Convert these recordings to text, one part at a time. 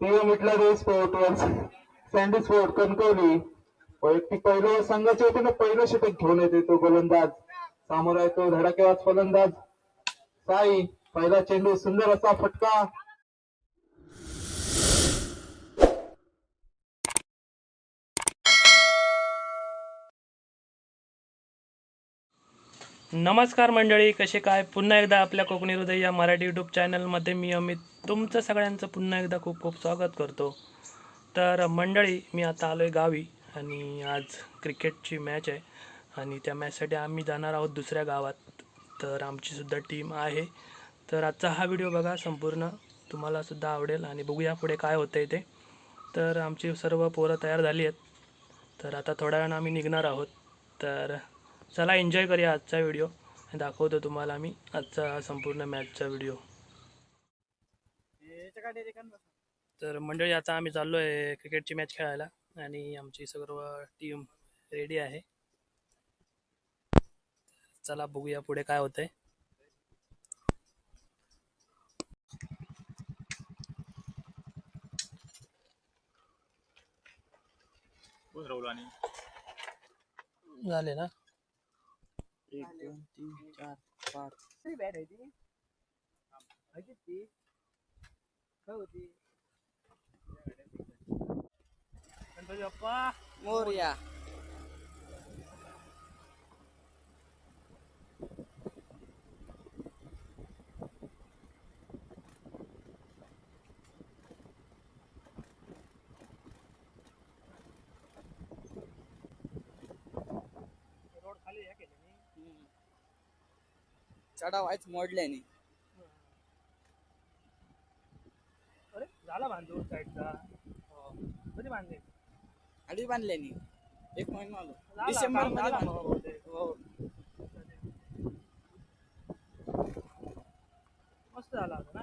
PM इटला रे sport Sandy sport Kankavli. वैयक्तिक पहिलं संघाच्या वतीनं पहिलं षटक घेऊन येते तो गोलंदाज. समोर आहे तो धडाकेबाज फलंदाज. साई पहिला चेंडू सुंदर असा फटका. नमस्कार मंडळी कसे काय? पुन्हा एकदा आपल्या कोकणी हृदय या मराठी यूट्यूब चॅनलमध्ये मी अमित. तुमचं सगळ्यांचं पुन्हा एकदा खूप खूप स्वागत करतो. तर मंडळी मी आता आलो आहे गावी आणि आज क्रिकेटची मॅच आहे आणि त्या मॅचसाठी आम्ही जाणार आहोत दुसऱ्या गावात. तर आमचीसुद्धा टीम आहे. तर आजचा हा व्हिडिओ बघा संपूर्ण. तुम्हालासुद्धा आवडेल आणि बघूया पुढे काय होतं आहे ते. तर आमची सर्व पोरं तयार झाली आहेत. तर आता थोड्या वेळानं आम्ही निघणार आहोत. तर चला एन्जॉय करूया आजचा व्हिडिओ दाखवतो तुम्हाला मी आजचा संपूर्ण मॅचचा व्हिडिओ तर मंडळी आता आम्ही चाललो आहे क्रिकेटची मॅच खेळायला आणि आमची सर्व टीम रेडी आहे. चला बघूया पुढे काय होतंय. झाले ना? एक दोन तीन चार पाच गणपती बाप्पा मोरया चढाव आहेच मोडल्याने. अरे झाला बांधून साईडचा. कधी बांधले आधी बांधल्याने. एक महिना आलो डिसेंबरमध्ये बांधलं. हो. मस्त झाला होता ना?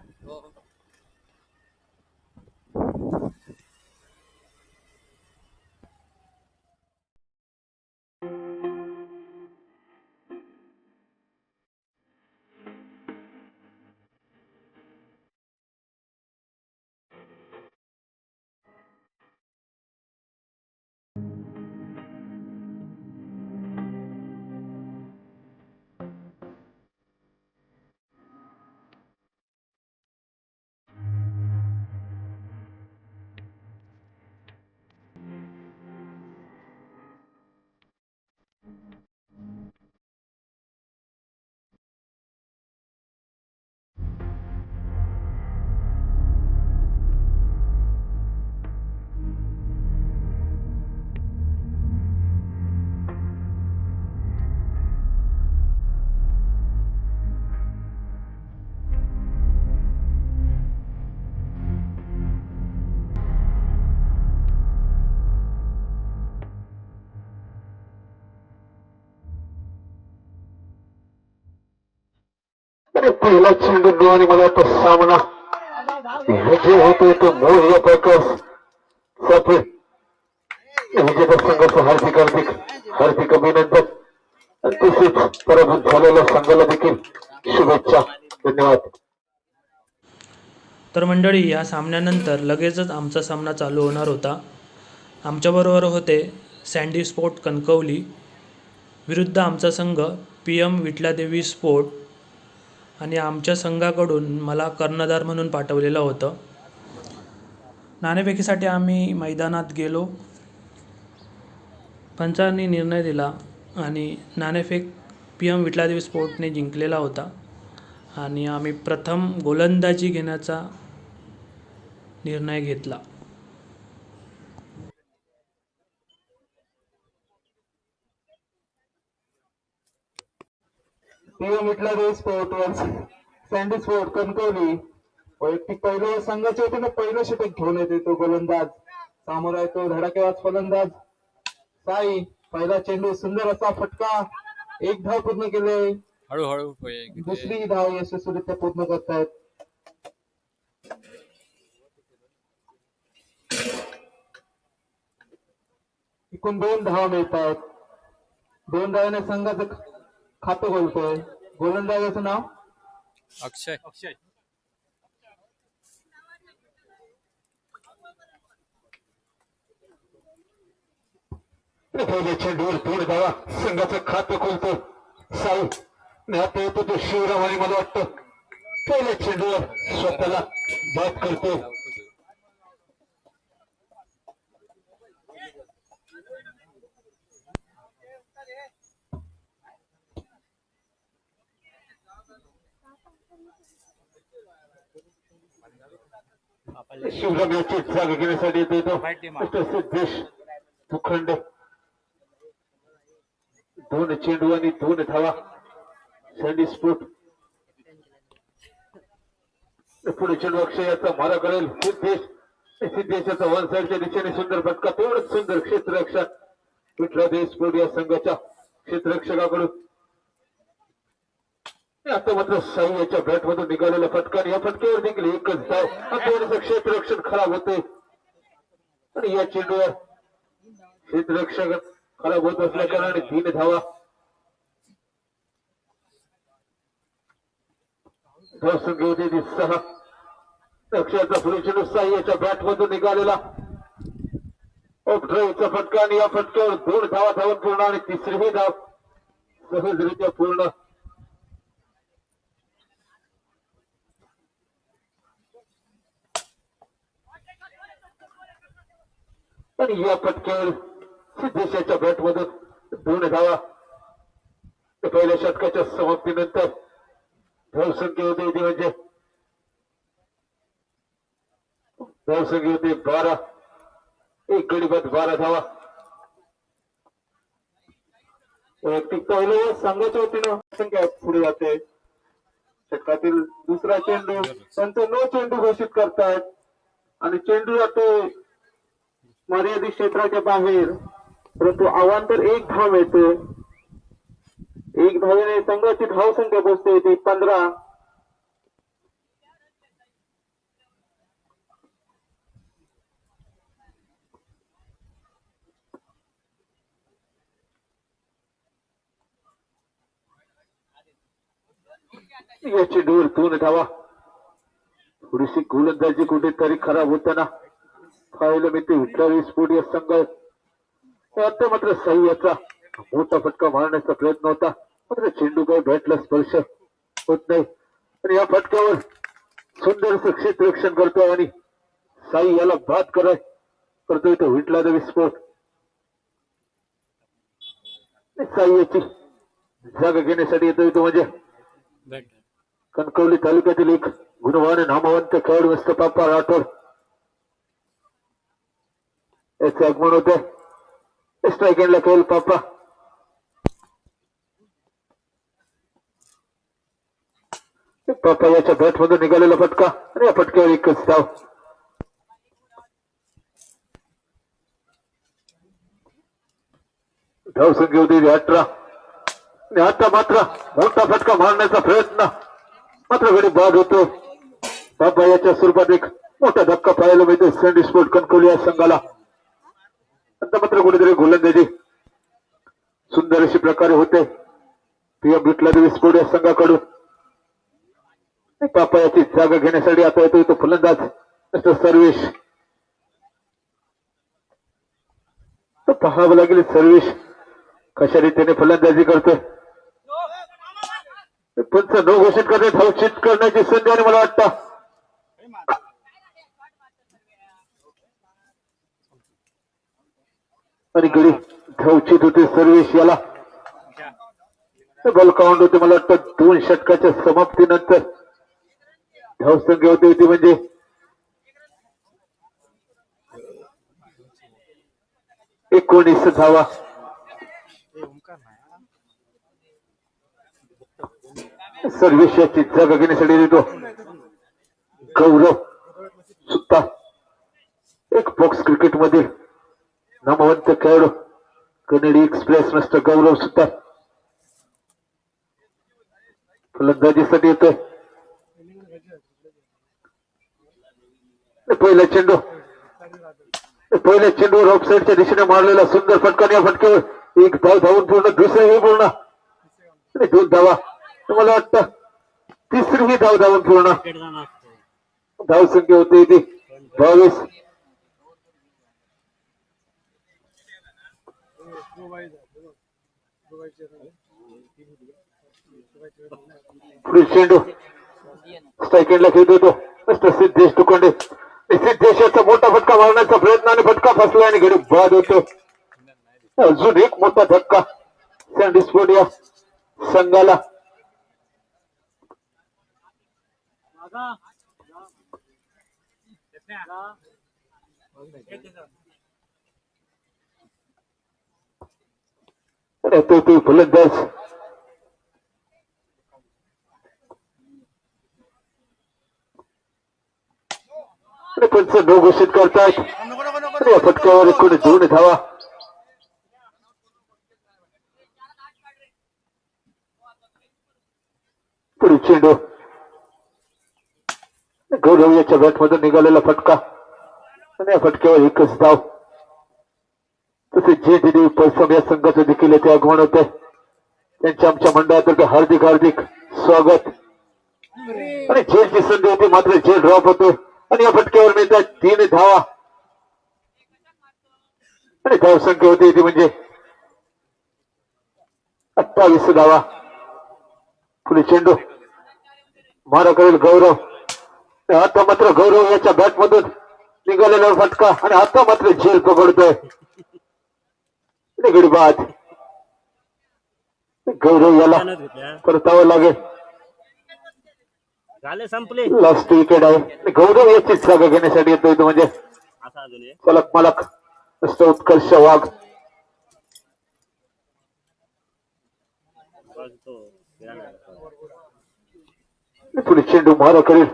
पहिला चेंडू आणि मला तो सामना विजय होतोय तो मूळ या प्रकाश विजेता संघाचं हार्दिक हार्दिक हार्दिक अभिनंदन. तसेच पराभूत झालेल्या संघाला देखील शुभेच्छा. धन्यवाद. तर मंडळी या सामन्यानंतर लगेचच आमचा सामना चालू होणार होता. आमच्याबरोबर होते सँडी स्पोर्ट कणकवली. विरुद्ध आमचा संघ पी एम विटलादेवी स्पोर्ट आणि आमच्या संघाकडून मला कर्णधार म्हणून पाठवलेलं होतं. नाणेफेकीसाठी आम्ही मैदानात गेलो. पंचांनी निर्णय दिला आणि नाणेफेक पी एम विठलादेवी स्पोर्टने जिंकलेला होता. आणि आम्ही प्रथम गोलंदाजी घेण्याचा निर्णय घेतला. पीएम इटला स्पोर्ट सँडी स्पोर्ट कणकवली. वैयक्तिक पहिलं संघाच्या वतीनं पहिलं षटक घेऊन येते तो गोलंदाज. समोर आहे तो धडाकेबाज फलंदाज. साई पहिला चेंडू सुंदर असा फटका. एक धाव पूर्ण केले. हळूहळू दुसरी धाव यशस्वीरित्या पूर्ण करतायत. एकूण दोन धावा मिळत आहेत दोन धावाने संघाचं खातं बोलतोय गोलंदाजाचं नाव? अक्षय. अक्षय चेंडूवर थोड धावा. संघाचं खातं खोलतो साऊ नात येतो तो शिवराम आणि मला वाटतं. पहिल्या चेंडूवर स्वतःला बाप करतो याची जागा घेण्यासाठी सिद्धेश तुखंड दोन चेंडू आणि दोन धावा. सँडी स्फोट. पुढे चेंडू अक्षयाचा मारा करेल. सिद्धेश सिद्धेशाचा वन साईडच्या दिशेने सुंदर फटका. तेवढंच सुंदर क्षेत्ररक्षक. विठला देशपोट या संघाच्या क्षेत्ररक्षकाकडून. आता मात्र साई याच्या बॅट मधून निघालेला फटका आणि या फटक्यावर देखील एकच धाव आता क्षेत्ररक्षण खराब होते आणि या चेंडूवर क्षेत्ररक्षक खराब होत असल्या कारणाने तीन धावा. धावसंख्या सहा. लक्षाचा पुढे चेंडू साई याच्या बॅट मधून निघालेला. ऑफ ड्राईव्हचा फटका आणि या फटक्यावर दोन धावा धावून पूर्ण आणि तिसरीही धाव. सहजरित्या पूर्ण. आणि या फटक्यावर सिद्धेशाच्या बॅट मधून दोन धावा पहिल्या षटकाच्या समाप्तीनंतर धावसंख्या होते ती म्हणजे धावसंख्या होती बारा. एक गडीबाद बारा धावा. वैयक्तिक पहिले संघाच्या वतीनं संख्या पुढे जाते. षटकातील दुसरा चेंडू त्यांचा नो चेंडू घोषित करतायत. आणि चेंडू जातो मर्यादित क्षेत्राच्या बाहेर. परंतु अवांतर एक धाव येतो एक धावेने संघाची धाव संख्या पोचते. ती पंधरा. याची डोर दोन धावा. थोडीशी गोलंदाजी कुठेतरी खराब होताना. पाहिलं मी ते विठ्ठल स्फोट या संघ. आता मात्र साई याचा मोठा फटका मारण्याचा प्रयत्न होता. मात्र चेंडू काही भेटला स्पर्श होत नाही. आणि या फटक्यावर सुंदरच क्षेत्ररक्षण करतो आणि साई याला बाद कराय करतोय तो विटला द विस्फोट साई याची जागा घेण्यासाठी येतोय तो म्हणजे कणकवली तालुक्यातील एक गुणवान नामवंत खेळाडू मस्त पापा राठोड. याचे आगमन होते स्ट्राईक खेळ पापा पापा याच्या बॅट मधून निघालेला फटका आणि या फटक्यावर एकच धाव धाव संख्या होती अठरा आणि आता मात्र मोठा फटका मारण्याचा प्रयत्न मात्र गडी बाद होतो बाबा याच्या स्वरूपात एक मोठा धक्का पाहायला मिळतो सँडी स्पोर्ट कणकवली या संघाला मात्र कुठेतरी गोलंदाजी सुंदर अशी प्रकारे होते. पीएम विटला देवी या संघाकडून. पापा याची जागा घेण्यासाठी आता येतो तो फलंदाज. सर्वेश. तो पाहावं लागेल सर्वेश कशा रीतीने फलंदाजी करतोय. पंच नो घोषित करण्यात धावचित करण्याची संधी आणि मला वाटतं. आणि गडी धावचित होते सर्वेश याला. बॉल काउंट होते मला वाटतं दोन षटकाच्या समाप्तीनंतर. धावसंख्या होती होती म्हणजे. एकोणीस धावा सर्वेशाची जागा घेण्यासाठी देतो. गौरव सुद्धा. एक बॉक्स क्रिकेट नामवंत खेळाडू कनेडी एक्सप्रेस मिस्टर गौरव सुद्धा फलंदाजीसाठी येतोय पहिला चेंडू पहिल्या चेंडूवर ऑफ साईडच्या दिशेने मारलेला सुंदर फटका या फटक्यावर एक धाव धावून पूर्ण दुसरे पूर्ण दोन धावा तुम्हाला वाटतं तिसरी ही धाव धावून पूर्ण धाव संख्या होते ती बावीस पुढील चेंडू स्ट्रायकेंडला खेळत होतो. मिस्टर सिद्धेश तुकोंडे. सिद्धेशाचा मोठा फटका मारण्याचा प्रयत्न आणि फटका फसला आणि घडी बाद होतो. अजून एक मोठा धक्का. सँडिस्पोर्ट या संघाला. अरे तो तू फलंदाज अरे पंच नो घोषित करतायत नको या फटक्यावर कोणी दोन धावा पुढील चेंडू गौरव याच्या बॅट निघालेला फटका आणि या फटक्यावर एकच धाव तसेच जे दिली परिश्रम या संघाचं देखील येथे आगमन होते त्यांच्या आमच्या मंडळातर्फे हार्दिक हार्दिक स्वागत. आणि झेलची संधी होती मात्र झेल ड्रॉप होतो. आणि या फटक्यावर मिळतात तीन धावा. आणि धाव संख्या होती ती म्हणजे अठ्ठावीस धावा. पुढे चेंडू. मारा करेल गौरव. आता मात्र गौरव याच्या बॅट मधून निघालेला फटका. आणि आता मात्र झेल पकडतोय. निगडी बाद गौरव याला परतावं लागेल. झाले संपले. लास्ट विकेट आहे. गौरव याचीच जागा घेण्यासाठी येतोय तो म्हणजे. फलक मलक. नुसतं उत्कर्ष वाघ. पुढे चेंडू मारा करेल.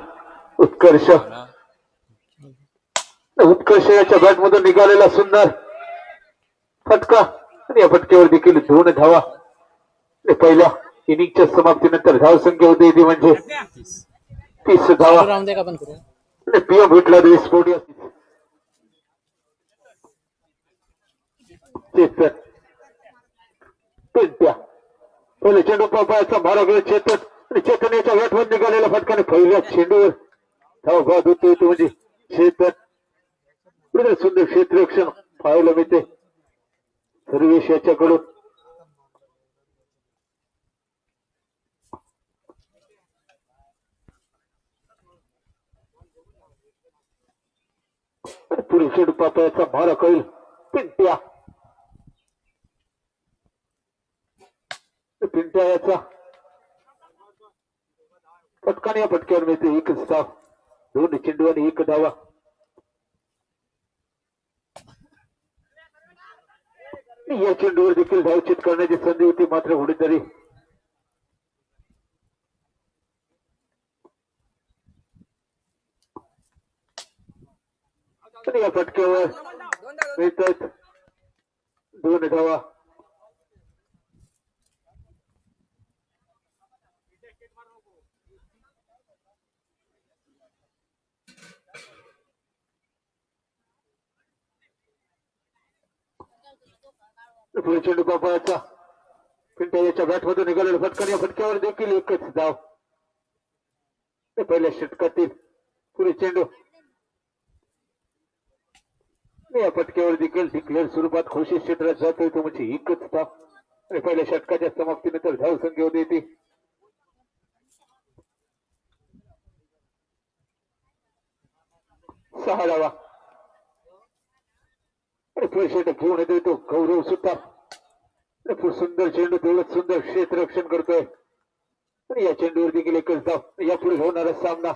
उत्कर्ष. उत्कर्ष याच्या बॅट मधून निघालेला सुंदर. फटका. आणि या फटक्यावर देखील दोन धावा. पहिल्या इनिंगच्या समाप्तीनंतर धाव संख्या होती ती म्हणजे तीस धावा. पीएम भेटला स्पोर्ट पहिले चेंडू पापायचा मारा गेला चेतन. आणि चेतन याच्या वेटवर निघालेला फटकाने पहिल्या चेंडूवर धाव बाद होतो म्हणजे चेतन. सुंदर क्षेत्ररक्षण पाहायला मिळते. सर्वेश याच्याकडून आणि पुढे भार कळेल पिंट्या. पिंट्या याचा. पटकाने या पटक्यावर मिळते एक साफ. दोन चेंडू आणि एक धावा. या चेंडूवर देखील धावचित करण्याची संधी होती मात्र कुठेतरी तरी या फटक्यावर मिळतात दोन धावा। पुढे चेंडू पापाचा पिंट्या याच्या बॅटमधून निघालेला फटका आणि या फटक्यावर देखील एकच धाव ते पहिल्या षटकातील पुढे चेंडू। या फटक्यावर देखील डिक्लेअर स्वरूपात खुशी क्षेत्रात जातोय तो म्हणजे एकच धाव संख्या होती ती सहा धावा आणि घेऊन येतोय तो गौरव सुद्धा सुंदर चेंडू तेवढं सुंदर क्षेत्ररक्षण करतोय. आणि या चेंडूवर देखील एकच धाव यापुढे होणारा सामना.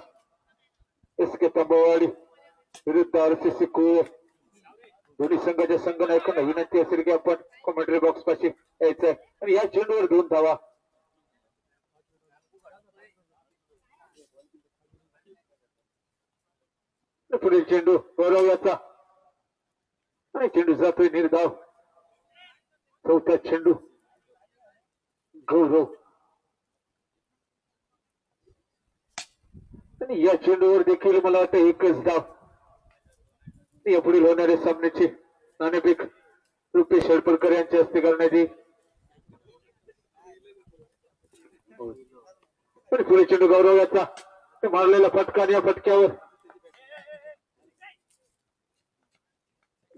एस के तांबवाडी विरुद्ध आरसीसी कोय दोन्ही संघाच्या संघनायकांना विनंती असेल की आपण कॉमेंट्री बॉक्स पाशी यायचंय. आणि या चेंडूवर दोन धावा. पुढील चेंडू गौरव याचा. आणि चेंडू जातोय निर्धाव. चौथा चेंडू. गौरव आणि या चेंडूवर देखील मला वाटतं एकच धाव. या पुढील होणाऱ्या सामन्याचे नाणेफेक रुपेश हडपडकर यांच्या हस्ते करण्यात येईल. पुढे चेंडू गौरव याचा ते मारलेला फटका आणि या फटक्यावर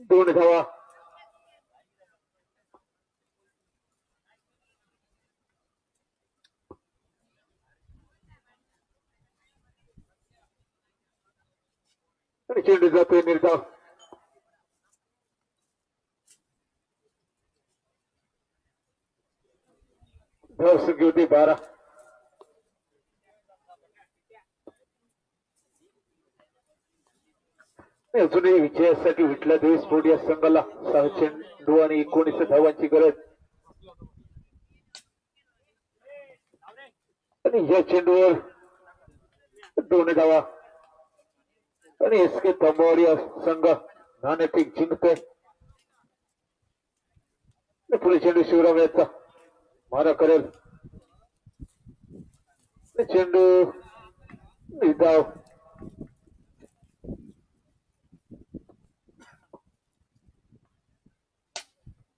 दोन धावा चेंडू जातोय निर्धाव धाव सुगी होती बारा. अजूनही विजयासाठी विठला देवी स्पोर्ट या संघाला सहा चेंडू आणि एकोणीस धावांची गरज. आणि या चेंडूवर दोन धावा. आणि एस के तांबवाडी हा संघ नाणेफेक जिंकतोय. पुढे चेंडू शिवराम याचा मारा करेल. चेंडू धाव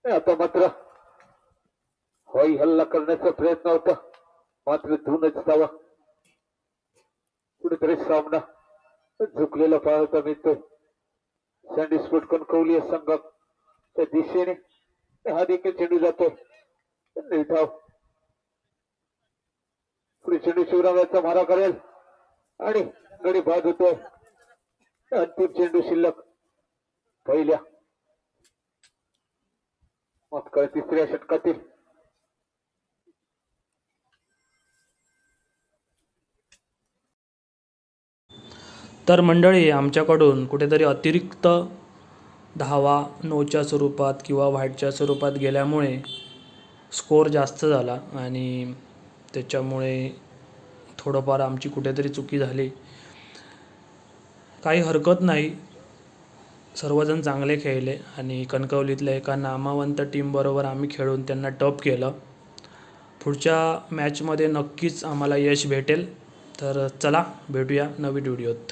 आता मात्र हवाई हल्ला करण्याचा प्रयत्न होता. मात्र धुनच धावा कुठेतरी सामना झुकलेला पाहता मिळतोय. सँडी स्फोट कणकवली या संघाच्या दिशेने हा देखील चेंडू जातोय. निर्धाव पुढे चेंडू शिवरामाचा मारा करेल. आणि गडी बाद होतोय. अंतिम चेंडू शिल्लक. पहिल्या माफ तिसऱ्या षटकातील तर मंडळी आमच्याकडून कुठेतरी अतिरिक्त धावा नोच्या स्वरूपात किंवा व्हाईटच्या स्वरूपात गेल्यामुळे स्कोअर जास्त झाला आणि त्याच्यामुळे थोडंफार आमची कुठेतरी चुकी झाली. काही हरकत नाही. सर्वजण चांगले खेळले आणि कणकवलीतल्या एका नामावंत टीमबरोबर आम्ही खेळून त्यांना टप केलं. पुढच्या मॅचमध्ये नक्कीच आम्हाला यश भेटेल. तर चला भेटूया नवीन व्हिडिओत.